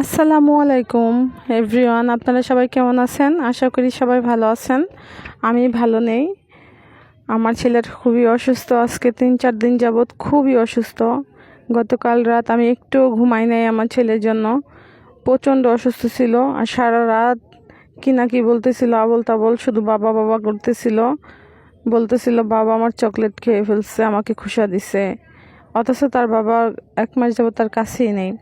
আসসালামু আলাইকুম এভরিওয়ান আপনারা সবাই কেমন আছেন? আশা করি সবাই ভালো আছেন। আমি ভালো নেই। আমার ছেলের খুবই অসুস্থ, আজকে তিন চার দিন যাবৎ খুবই অসুস্থ। গতকাল রাত আমি একটু ঘুমাই নাই আমার ছেলের জন্য। প্রচণ্ড অসুস্থ ছিল আর সারা রাত কি না কি বলতেছিল আবল তাবল শুধু বাবা বাবা করতেছিল। বলতেছিল, বাবা আমার চকলেট খেয়ে ফেলছে, আমাকে খুশা দিছে। অথচ তার বাবা এক মাস যাবত তার কাছেই নেই।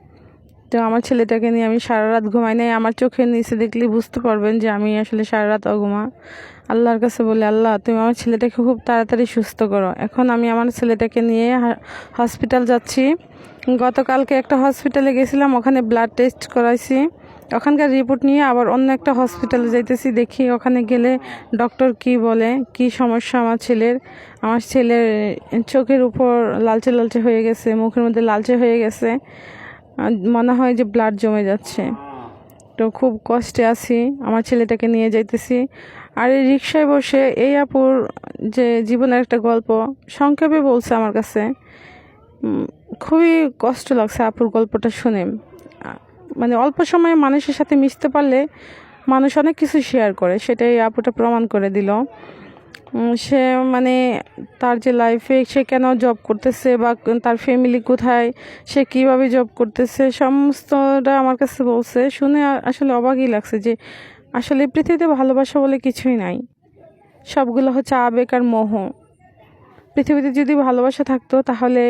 তো আমার ছেলেটাকে নিয়ে আমি সারা রাত ঘুমাই নাই। আমার চোখের নিচে দেখলে বুঝতে পারবেন যে আমি আসলে সারা রাত অঘুমা। আল্লাহর কাছে বলি, আল্লাহ, তুমি আমার ছেলেটাকে খুব তাড়াতাড়ি সুস্থ করো। এখন আমি আমার ছেলেটাকে নিয়ে হসপিটাল যাচ্ছি। গতকালকে একটা হসপিটালে গেছিলাম, ওখানে ব্লাড টেস্ট করাইছি। ওখানকার রিপোর্ট নিয়ে আবার অন্য একটা হসপিটালে যাইতেছি, দেখি ওখানে গেলে ডক্টর কি বলে, কি সমস্যা আমার ছেলের। আমার ছেলের চোখের উপর লালচে লালচে হয়ে গেছে, মুখের মধ্যে লালচে হয়ে গেছে। মনে হয় যে ব্লাড জমে যাচ্ছে। তো খুব কষ্টে আছি, আমার ছেলেটাকে নিয়ে যাইতেছি। আর এই রিক্সায় বসে এই আপুর যে জীবনের একটা গল্প, সংক্ষেপে বলছে আমার কাছে খুবই কষ্ট লাগছে আপুর গল্পটা শুনে। মানে অল্প সময়ে মানুষের সাথে মিশতে পারলে মানুষ অনেক কিছু শেয়ার করে, সেটাই আপুটা প্রমাণ করে দিল। সে মানে তার যে লাইফে সে কেন জব করতেছে বা তার ফ্যামিলি কোথায়, সে কীভাবে জব করতেছে, সমস্তটা আমার কাছে বলছে। শুনে আসলে অবাকই লাগছে যে আসলে পৃথিবীতে ভালোবাসা বলে কিছুই নাই। সবগুলো হচ্ছে আবেগ আর মোহ। পৃথিবীতে যদি ভালোবাসা থাকতো, তাহলে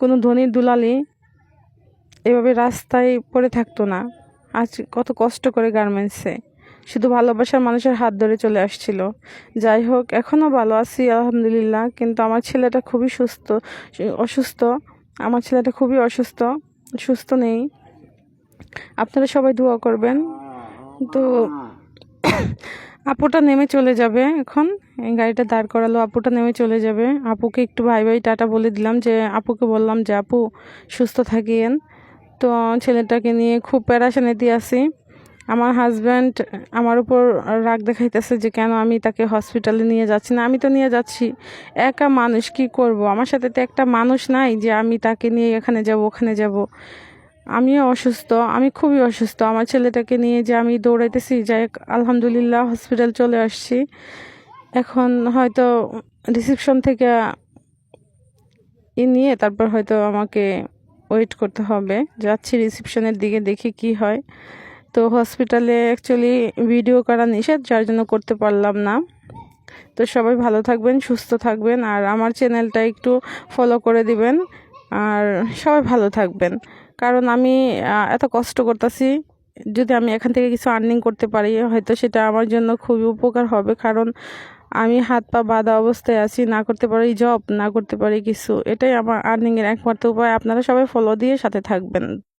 কোনো ধনির দুলালি এভাবে রাস্তায় পড়ে থাকতো না। আজ কত কষ্ট করে গার্মেন্টসে শুধু ভালোবাসার মানুষের হাত ধরে চলে আসছিল। যাই হোক এখনও ভালো আছি, আলহামদুলিল্লাহ, কিন্তু আমার ছেলেটা খুবই সুস্থ, অসুস্থ, আমার ছেলেটা খুবই অসুস্থ, সুস্থ নেই। আপনারা সবাই দোয়া করবেন। তো আপুটা নেমে চলে যাবে এখন। গাড়িটা দাঁড় করালো, আপুটা নেমে চলে যাবে। আপুকে একটু ভাই ভাই টাটা বলে দিলাম যে, আপুকে বললাম যে, আপু, সুস্থ থাকিয়েন। তো ছেলেটাকে নিয়ে খুব প্যারাশানিতে আছি। আমার হাজব্যান্ড আমার উপর রাগ দেখাইতেছে যে, কেন আমি তাকে হসপিটালে নিয়ে যাচ্ছি না? আমি তো নিয়ে যাচ্ছি। একা মানুষ, কি করব? আমার সাথে তো একটা মানুষ নাই যে, আমি তাকে নিয়ে এখানে যাব, ওখানে যাব। আমিও অসুস্থ, আমি খুবই অসুস্থ। আমার ছেলেটাকে নিয়ে যে আমি দৌড়াইতেছি, যাই আলহামদুলিল্লাহ হসপিটাল চলে আসছি। এখন হয়তো রিসিপশন থেকে ই নিয়ে তারপর হয়তো আমাকে ওয়েট করতে হবে। যাচ্ছি রিসিপশনের দিকে দেখি কি হয়। তো হসপিটালে অ্যাকচুয়ালি ভিডিও করা নিষেধ, যার জন্য করতে পারলাম না। তো সবাই ভালো থাকবেন, সুস্থ থাকবেন, আর আমার চ্যানেলটা একটু ফলো করে দিবেন, আর সবাই ভালো থাকবেন। কারণ আমি এত কষ্ট করতেছি, যদি আমি এখান থেকে কিছু আর্নিং করতে পারি, হয়তো সেটা আমার জন্য খুবই উপকার হবে। কারণ আমি হাত পা বাঁধা অবস্থায় আছি, না করতে পারি জব না করতে পারি কিছু। এটাই আমার আর্নিংয়ের একমাত্র উপায়। আপনারা সবাই ফলো দিয়ে সাথে থাকবেন।